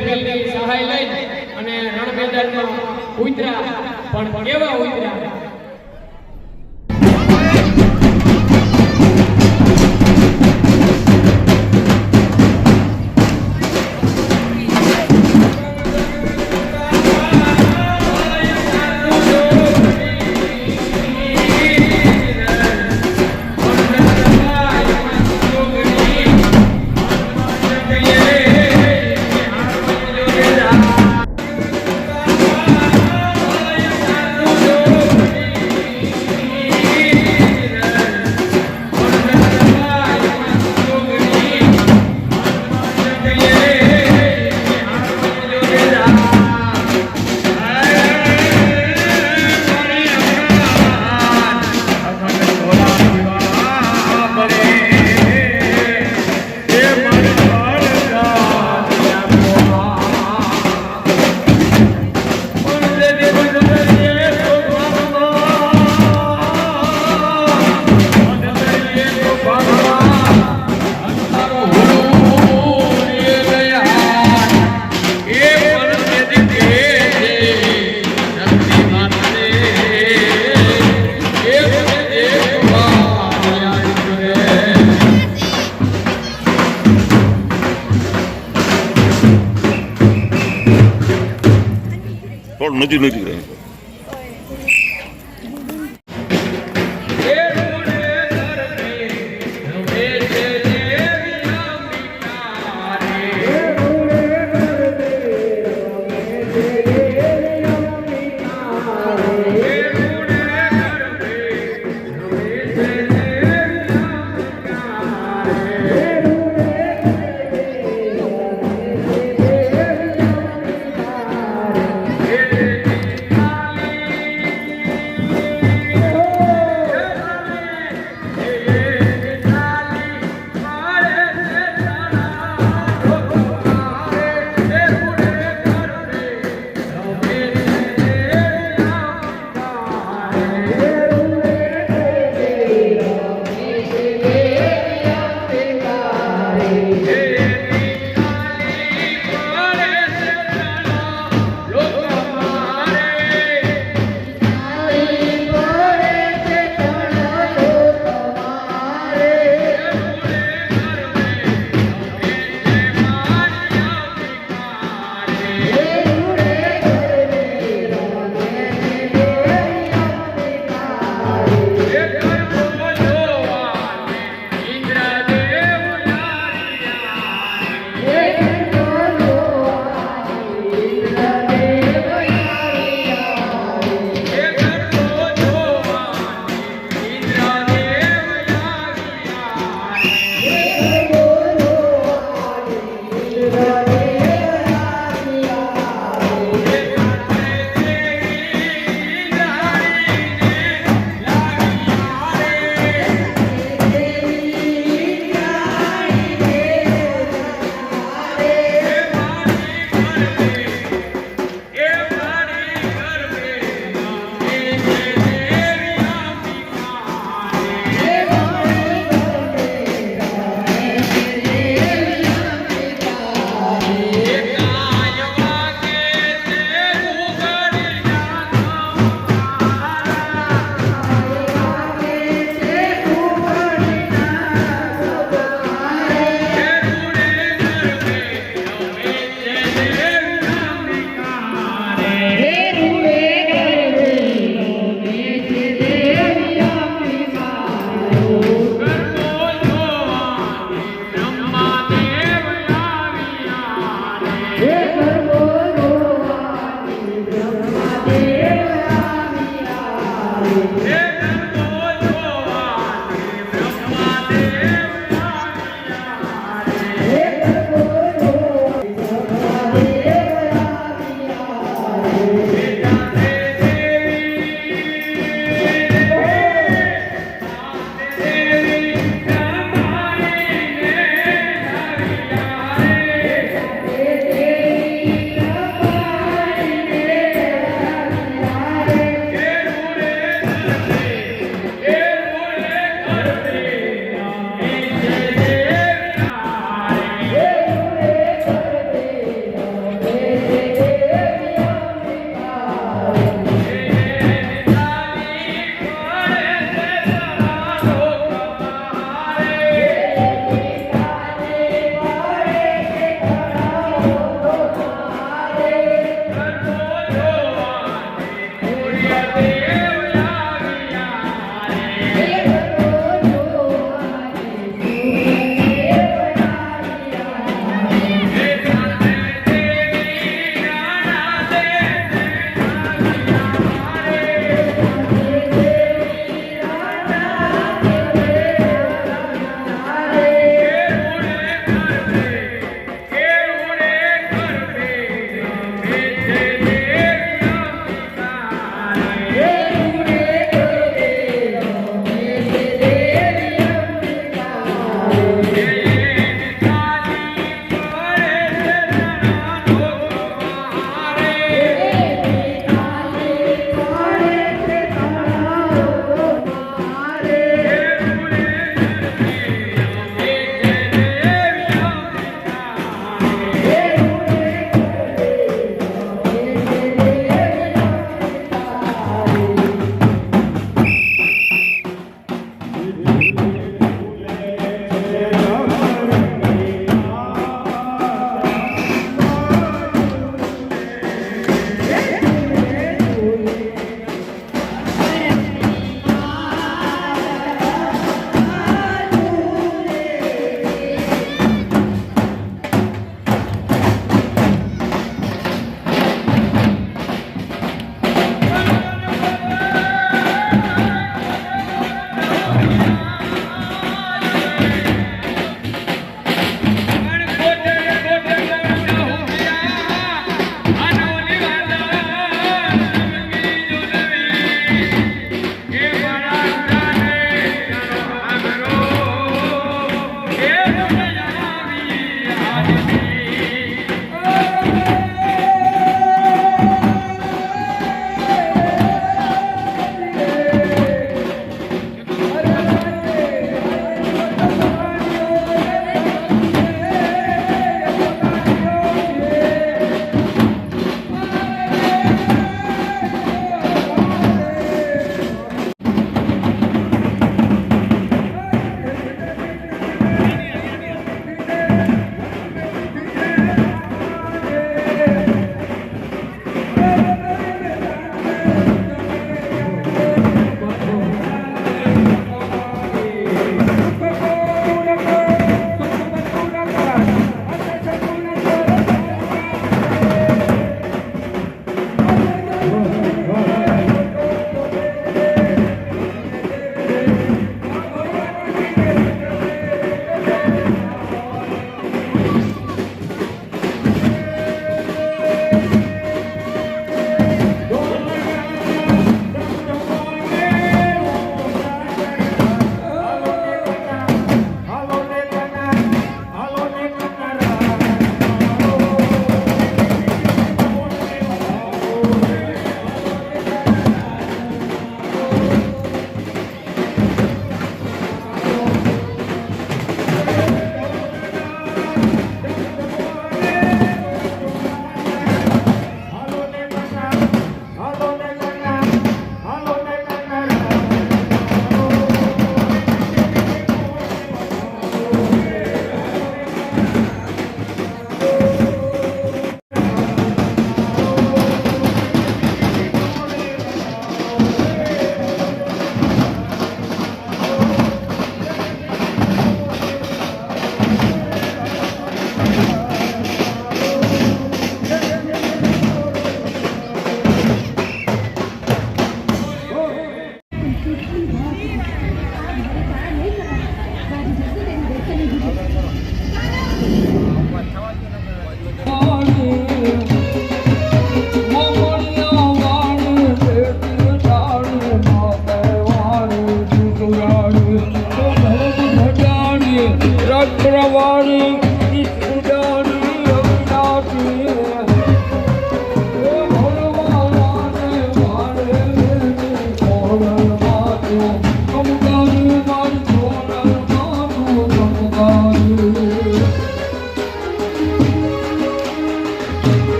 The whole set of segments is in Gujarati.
ફેલની સહાય લઈ અને રણ મેદાનમાં ઉતરા પણ કેવા ઉતરા রাজনৈতিক রাজনীতি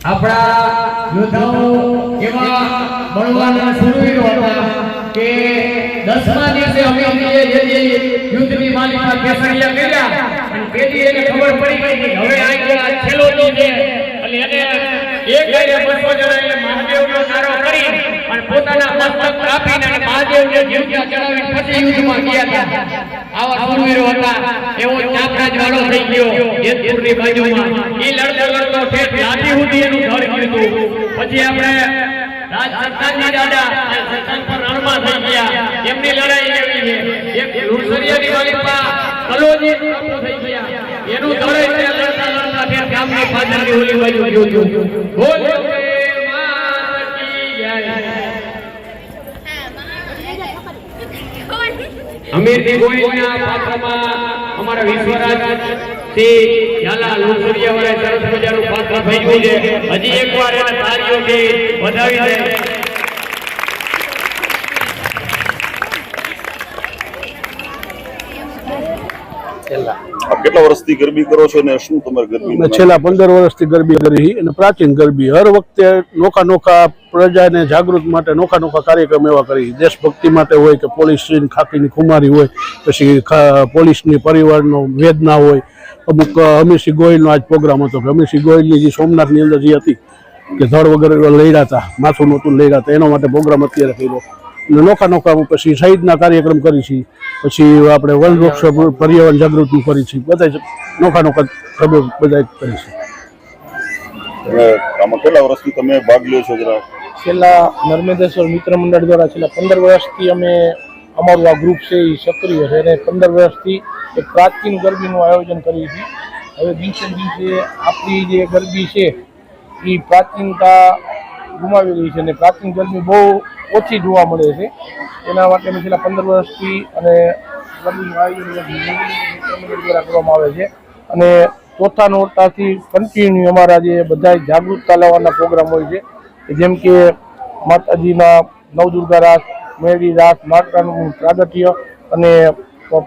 આપણા યોદ્ધાઓ એવા બળવાના શૂરવીરો હતા કે દસમા દિવસે અમે અમને જે જે યુદ્ધની માલિકા કેસરિયા કર્યા અને તેથી એને ખબર પડી ગઈ કે હવે આ છેલ્લો દી છે. એટલે એને એક ગાયે બસો જણા એ મહાદેવનો નારો કરી અને પોતાના મસ્તક કાપીને અને મહાદેવને જીવતા ચડાવીને પછી યુદ્ધમાં ગયા હતા. આવા શૂરવીરો હતા. એવો ચાપરાજ વાળો થઈ ગયો, જેતપુરની બાજુમાં. ઈ લડતો લડતો ઠેઠ લાઠી સુધી એનું ધડ કીધું પછી આપણે રાજ સરકારની દાદા અને પર રણમાં થઈ ગયા. એમની લડાઈ એવી છે એક લુણસરિયાની માલિકમાં કલોજી થઈ ગયા. એનું દળે લડતા લડતા તે ગામની પાછળની ઓલી બાજુ ગયું બોલો. અમીરજી ગોહિલના પાત્રમાં અમારા વિશ્વરાજ શ્રી ઝાલા લોસરિયા વાળા સરસ મજાનું પાત્ર ભજવ્યું છે. હજી એકવાર એને તાળીઓથી વધાવી દે. આપ કેટલા વર્ષથી ગરબી કરો છો ને શું તમારે ગરબી છેલ્લા પંદર વર્ષથી ગરબી કરી અને પ્રાચીન ગરબી. હર વખતે નોખા નોખા પ્રજાને જાગૃત માટે નોખા નોખા કાર્યક્રમ એવા કરી. દેશભક્તિ માટે હોય કે પોલીસ ખાકીની ખુમારી હોય, પછી પોલીસની પરિવારનો વેદના હોય. અમુક અમીરસિંહ ગોયલનો આજ પ્રોગ્રામ હતો કે અમીરસિંહ ગોયલની જે સોમનાથની અંદર જે હતી, કે ધડ વગર લડ્યા હતા, માથું નહોતું લડ્યા હતા, એના માટે પ્રોગ્રામ અત્યારે કર્યો. અને નોખા નોખા પછી શહીદના કાર્યક્રમ કરી છીએ પછી આપણે વન વૃક્ષ પર્યાવરણ જાગૃતિ કરી છીએ બધા નોખા નોખા બધા કરી છે. તમે આમાં કેટલા વર્ષથી તમે ભાગ લ્યો છો જરા છેલ્લા નર્મદેશ્વર મિત્ર મંડળ દ્વારા છેલ્લા પંદર વર્ષથી અમે અમારું આ ગ્રુપ છે એ સક્રિય છે અને પંદર વર્ષથી એક પ્રાચીન ગરબીનું આયોજન કરીએ છીએ. હવે દિવસે દિવસે આપણી જે ગરબી છે એ પ્રાચીનતા ગુમાવી રહી છે અને પ્રાચીન ગરબી બહુ ઓછી જોવા મળે છે. એના માટે અમે છેલ્લા પંદર વર્ષથી અને ગરબીનું આયોજન દ્વારા કરવામાં આવે છે. અને ચોથા નોરતાથી કન્ટિન્યુ અમારા જે બધા જાગૃતતા લાવવાના પ્રોગ્રામ હોય છે. જેમ કે માતાજીના નવદુર્ગા રાસ, મેળી રાસ, માતાનું પ્રાગટ્ય અને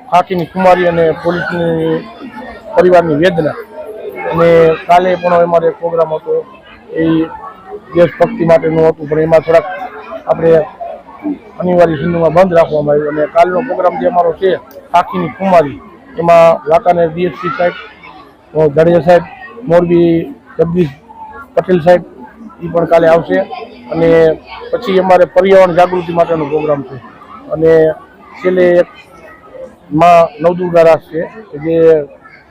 ફાંકીની કુમારી અને પોલીસની પરિવારની વેદના. અને કાલે પણ અમારે પ્રોગ્રામ હતો, એ દેશભક્તિ માટેનું હતું, પણ એમાં થોડાક આપણે અનિવાર્ય સિંધુમાં બંધ રાખવામાં આવ્યું. અને કાલનો પ્રોગ્રામ જે અમારો છે, ફાંકીની કુમારી એમાં વાંકાનેર ડીએસપી સાહેબ જાડેજા સાહેબ, મોરબી જગદીશ પટેલ સાહેબ એ પણ કાલે આવશે. અને પછી અમારે પર્યાવરણ જાગૃતિ માટેનો પ્રોગ્રામ છે. અને છેલ્લે માં નવદુર્ગા રાસ છે, કે જે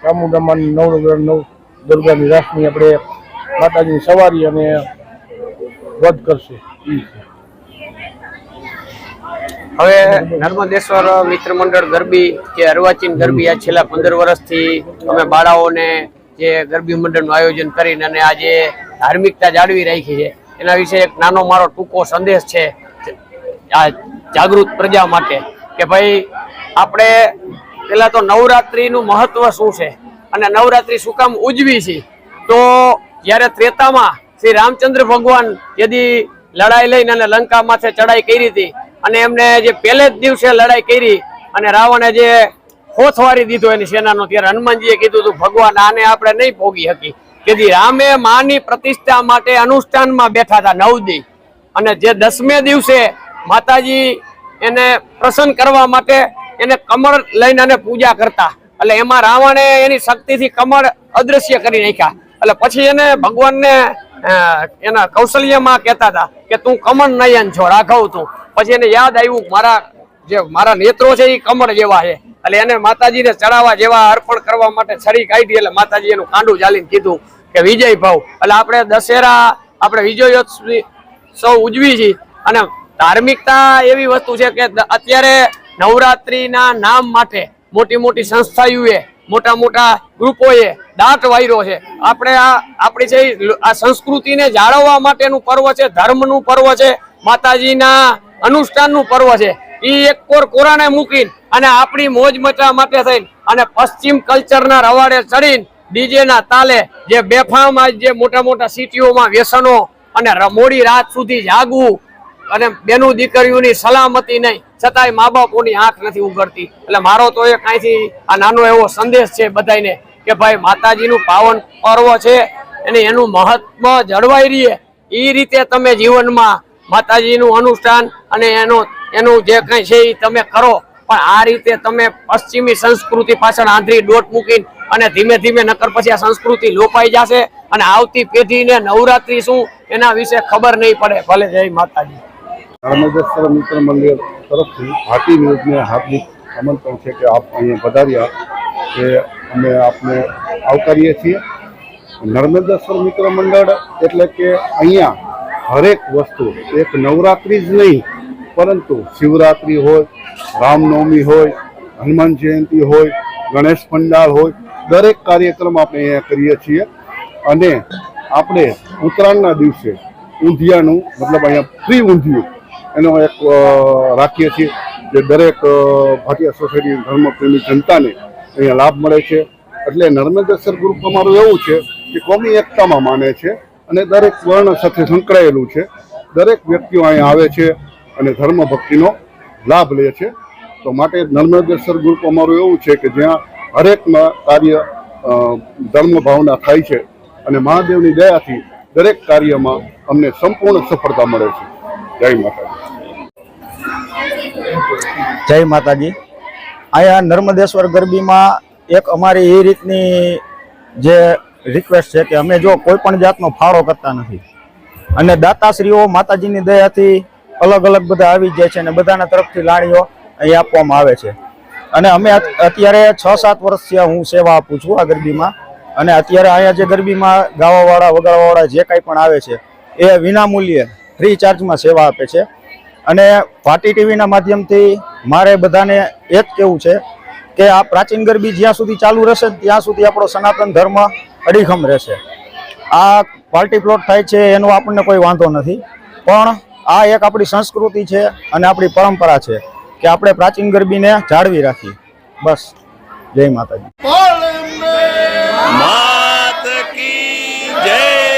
ચામુંડામાની નવ નવ દુર્ગાની રાસની આપણે માતાજીની સવારી અને વધ કરશે. હવે નર્મદેશ્વર મિત્ર મંડળ ગરબી જે અર્વાચીન ગરબી આ છેલ્લા પંદર વર્ષથી અમે બાળાઓને જે ગરબી મંડળનું આયોજન કરીને અને આજે ધાર્મિકતા જાળવી રાખી છે. એના વિશે એક નાનો મારો ટૂંકો સંદેશ છે આ જાગૃત પ્રજા માટે કે ભાઈ, આપણે પેલા તો નવરાત્રિનું મહત્વ શું છે? અને નવરાત્રિ શું કામ ઉજવી છે? તો જ્યારે ત્રેતામાં શ્રી રામચંદ્ર ભગવાન યદી લડાઈ લઈને અને લંકા માથે ચડાઈ કરી હતી અને એમને જે પહેલે જ દિવસે લડાઈ કરી અને રાવણે જે હોથવારી દીધો એની સેનાનો, ત્યારે હનુમાનજીએ કીધું હતું, ભગવાન, આને આપણે નહીં ભોગી શકી તેથી રામે માની પ્રતિષ્ઠા માટે અનુષ્ઠાનમાં બેઠા હતા નવ દી અને જે દસમે દિવસે માતાજી એને પ્રસન્ન કરવા માટે એને કમળ લઈને અને પૂજા કરતા. એટલે એમાં રાવણે એની શક્તિથી કમળ અદ્રશ્ય કરી નાખ્યા. એટલે પછી એને ભગવાનને એના કૌશલ્યમાં કહેતા હતા કે તું કમળ નયન છો, રાઘવ તું. પછી એને યાદ આવ્યું, મારા જે, મારા નેત્રો છે એ કમળ જેવા છે. એટલે એને માતાજીને ચડાવવા જેવા અર્પણ કરવા માટે છરી કાઢી એટલે માતાજી એનું કાંડું ચાલીને કીધું કે વિજય ભાવ. એટલે આપણે દશેરા, આપણે વિજયોત્સવ સૌ ઉજવી છીએ. અને ધાર્મિકતા એવી વસ્તુ છે કે અત્યારે નવરાત્રીના નામ માટે મોટી મોટી સંસ્થાઓએ મોટા મોટા ગ્રુપોએ દાટ વાયરો છે. આપણે આ, આપણી છે આ સંસ્કૃતિને જાળવવા માટેનું પર્વ છે, ધર્મનું પર્વ છે, માતાજીના અનુષ્ઠાનનું પર્વ છે. એ એક કોર કોરાને મૂકીને અને આપણી મોજ મચા માટે થઈને અને પશ્ચિમ કલ્ચરના રવાડે ચડીને ડીજે ના તાલે જે બેફામ આજ જે મોટા મોટા સિટીઓમાં વ્યસનો અને મોડી રાત સુધી જાગવું અને બેનું દીકરીઓની સલામતી નહીં, છતાંય મા બાપોની આંખ નથી ઉગડતી એટલે મારો તો એ કાંઈથી આ નાનો એવો સંદેશ છે બધાને કે ભાઈ માતાજીનું પાવન પર્વ છે અને એનું મહત્વ જળવાઈ રહીએ. એ રીતે તમે જીવનમાં માતાજીનું અનુષ્ઠાન અને એનો, એનું જે કંઈ છે એ તમે કરો. પણ આ રીતે તમે પશ્ચિમી સંસ્કૃતિ પાછળ આંધળી દોટ મૂકીને અને ધીમે ધીમે નકર પછી આ સંસ્કૃતિ લોપાઈ જશે અને આવતી પેઢીને નવરાત્રી શું એના વિશે ખબર નહીં પડે. ભલે જય માતાજી. નર્મદેશ્વર મિત્ર મંદિર તરફથી ભારતીય ન્યૂઝને હાર્દિક આમંત્રણ છે કે આપ અહીંયા પધાર્યા કે અમે આપને આવકારીએ છીએ. નર્મદેશ્વર મિત્ર મંડળ એટલે કે અહીંયા હરેક વસ્તુ એક નવરાત્રિ જ નહીં પરંતુ શિવરાત્રિ હોય, રામનવમી હોય, હનુમાન જયંતિ હોય, ગણેશ પંડાલ હોય, દરેક કાર્યક્રમ આપણે અહીંયા કરીએ છીએ. અને આપણે ઉત્તરાયણના દિવસે ઊંધિયાનું, મતલબ અહીંયા ફ્રી ઊંધિયું, એનો એક રાખીએ છીએ જે દરેક ભાટિયા સોસાયટી ધર્મપ્રેમી જનતાને અહીંયા લાભ મળે છે. એટલે નર્મદેશ્વર ગ્રુપ અમારું એવું છે કે કોમી એકતામાં માને છે અને દરેક વર્ણ સાથે સંકળાયેલું છે. દરેક વ્યક્તિઓ અહીંયા આવે છે. અને ધર્મ ભક્તિનો લાભ લે છે. તો માટે નર્મદેશ્વર ગ્રુપ અમારું એવું છે કે જ્યાં હરેકમાં કાર્ય ધર્મ ભાવના થાય છે અને મહાદેવની દયાથી દરેક કાર્યમાં અમને સંપૂર્ણ સફળતા મળે છે. જય માતાજી. જય માતાજી. અહીંયા નર્મદેશ્વર ગરબીમાં એક અમારી એ રીતની જે રિક્વેસ્ટ છે કે અમે જો કોઈ પણ જાતનો ફાળો કરતા નથી. અને દાતાશ્રીઓ માતાજીની દયાથી અલગ અલગ બધા આવી જાય છે અને બધાના તરફથી લાણીઓ અહીં આપવામાં આવે છે. અને અમે અત્યારે છ સાત વર્ષથી હું સેવા આપું છું આ ગરબીમાં. અને અત્યારે અહીંયા જે ગરબીમાં ગાવાવાળા, વગાડવાવાળા જે કાંઈ પણ આવે છે, એ વિનામૂલ્યે ફ્રી ચાર્જમાં સેવા આપે છે. અને પાર્ટી ટીવીના માધ્યમથી મારે બધાને એ જ કહેવું છે કે આ પ્રાચીન ગરબી જ્યાં સુધી ચાલુ રહેશે ત્યાં સુધી આપણો સનાતન ધર્મ અડીખમ રહેશે. આ પાર્ટી પ્લોટ થાય છે એનો આપણને કોઈ વાંધો નથી. પણ આ એક આપણી સંસ્કૃતિ છે અને આપણી પરંપરા છે કે આપણે પ્રાચીન ગરબીને જાળવી રાખીએ. બસ. જય માતાજી. જય.